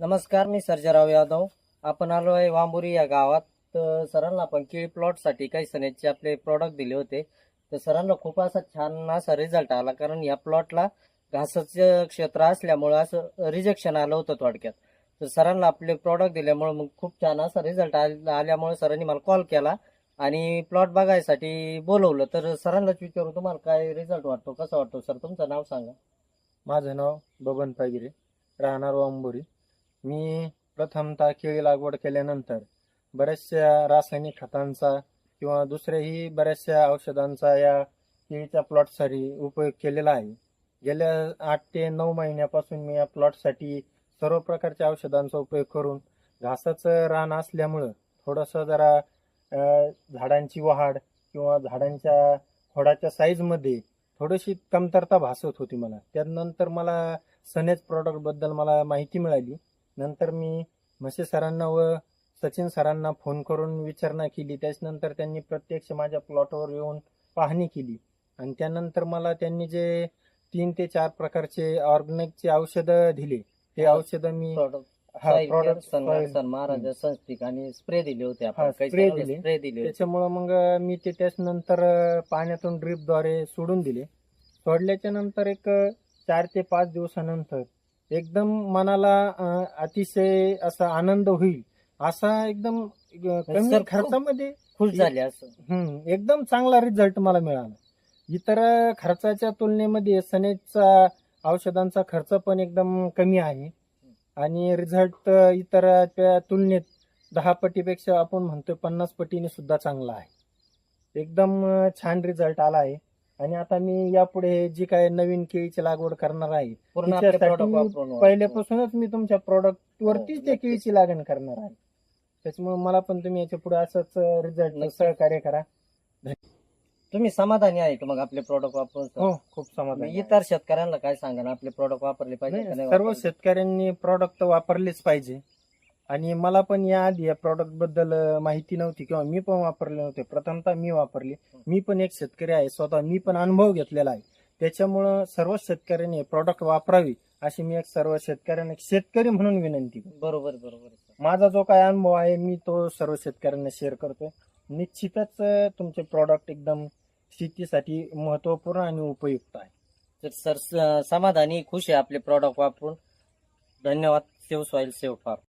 नमस्कार मी सर्जराव यादव. आपण आलो आहे वांबुरी या गावात. तर सरांना आपण केळी प्लॉटसाठी काही सनेचे आपले प्रॉडक्ट दिले होते. तर सरांना खूप असा छान असा रिझल्ट आला. कारण या प्लॉटला घासाचं क्षेत्र असल्यामुळं असं रिजेक्शन आलं होतं थोडक्यात. तर सरांना आपले प्रॉडक्ट दिल्यामुळं मग खूप छान असा रिझल्ट आल्यामुळे सरांनी मला कॉल केला. आणि प्लॉट बघायसाठी बोलवलं. तर सरांनाच विचारू तुम्हाला काय रिझल्ट वाटतो? कसा वाटतो? सर तुमचं नाव सांगा. माझं नाव बबन पागिरे राहणार वांबुरी. मी प्रथमतः केळी लागवड केल्यानंतर बऱ्याचशा रासायनिक खतांचा किंवा दुसऱ्याही बऱ्याचशा औषधांचा या केळीच्या प्लॉटसाठी उपयोग केलेला आहे. गेल्या आठ ते नऊ महिन्यापासून मी या प्लॉटसाठी सर्व प्रकारच्या औषधांचा उपयोग करून घासाचं रान असल्यामुळं थोडंसं जरा झाडांची वाढ किंवा झाडांच्या खोडाच्या साईजमध्ये थोडीशी कमतरता भासत होती मला. त्यानंतर मला सनेज प्रॉडक्टबद्दल मला माहिती मिळाली. नंतर मी म्हसे सरांना व सचिन सरांना फोन करून विचारणा केली. त्याच्यानंतर त्यांनी प्रत्यक्ष माझ्या प्लॉटवर येऊन पाहणी केली. आणि त्यानंतर मला त्यांनी जे तीन ते चार प्रकारचे ऑर्गॅनिकचे औषधं दिले. ते हा. औषधं मी प्रॉडक्ट प्रॉडक्ट सन महाराज संस्थिक आणि स्प्रे दिले होते आपण. काही spray दिले. स्प्रे दिले होते. त्याच्यामुळं मग मी ते त्याच्यानंतर पाण्यातून ड्रीपद्वारे सोडून दिले. सोडल्याच्या नंतर एक चार ते पाच दिवसानंतर एकदम मनाला अतिशय असा आनंद होईल असा एकदम कमी खर्चामध्ये खुश झाले असं. हम्म, एकदम चांगला रिझल्ट मला मिळाला. इतर खर्चाच्या तुलनेमध्ये सनेजचा औषधांचा खर्च पण एकदम कमी आहे. आणि रिझल्ट इतर त्या तुलनेत दहा पटीपेक्षा आपण म्हणतोय पन्नास पटीने सुद्धा चांगला आहे. एकदम छान रिझल्ट आला आहे. आणि आता मी यापुढे जी काय नवीन केळीची लागवड करणार आहे पूर्ण आपले वापरून पहिल्यापासूनच मी तुमच्या प्रोडक्ट वरतीच हो, त्या नक्कीच. केळीची लागण करणार आहे त्याच्यामुळे मला पण तुम्ही याच्यापुढे असंच रिझल्ट नक्कीच. सहकार्य करा तुम्ही समाधानी आहे का मग आपले प्रॉडक्ट वापरून सर? हो खूप समाधान इतर शेतकऱ्यांना काय सांगा ना आपले प्रॉडक्ट वापरले पाहिजे का नाही सर्व वापरले? शेतकऱ्यांनी प्रॉडक्ट वापरलेच पाहिजे आणि मला पण या आधी या प्रॉडक्टबद्दल माहिती नव्हती किंवा मी पण वापरले नव्हते. प्रथमतः मी वापरले. मी पण एक शेतकरी आहे. स्वतः मी पण अनुभव घेतलेला आहे. त्याच्यामुळं सर्व शेतकऱ्यांनी प्रॉडक्ट वापरावी अशी मी एक सर्व शेतकऱ्यांना एक शेतकरी म्हणून विनंती करतो. बरोबर बरोबर. माझा जो काय अनुभव आहे मी तो सर्व शेतकऱ्यांना शेअर करतोय. निश्चितच अं, तुमचे प्रॉडक्ट एकदम शेतीसाठी महत्त्वपूर्ण आणि उपयुक्त आहे. तर सर समाधानी खुश आहे आपले प्रॉडक्ट वापरून. धन्यवाद. Save soil save farm.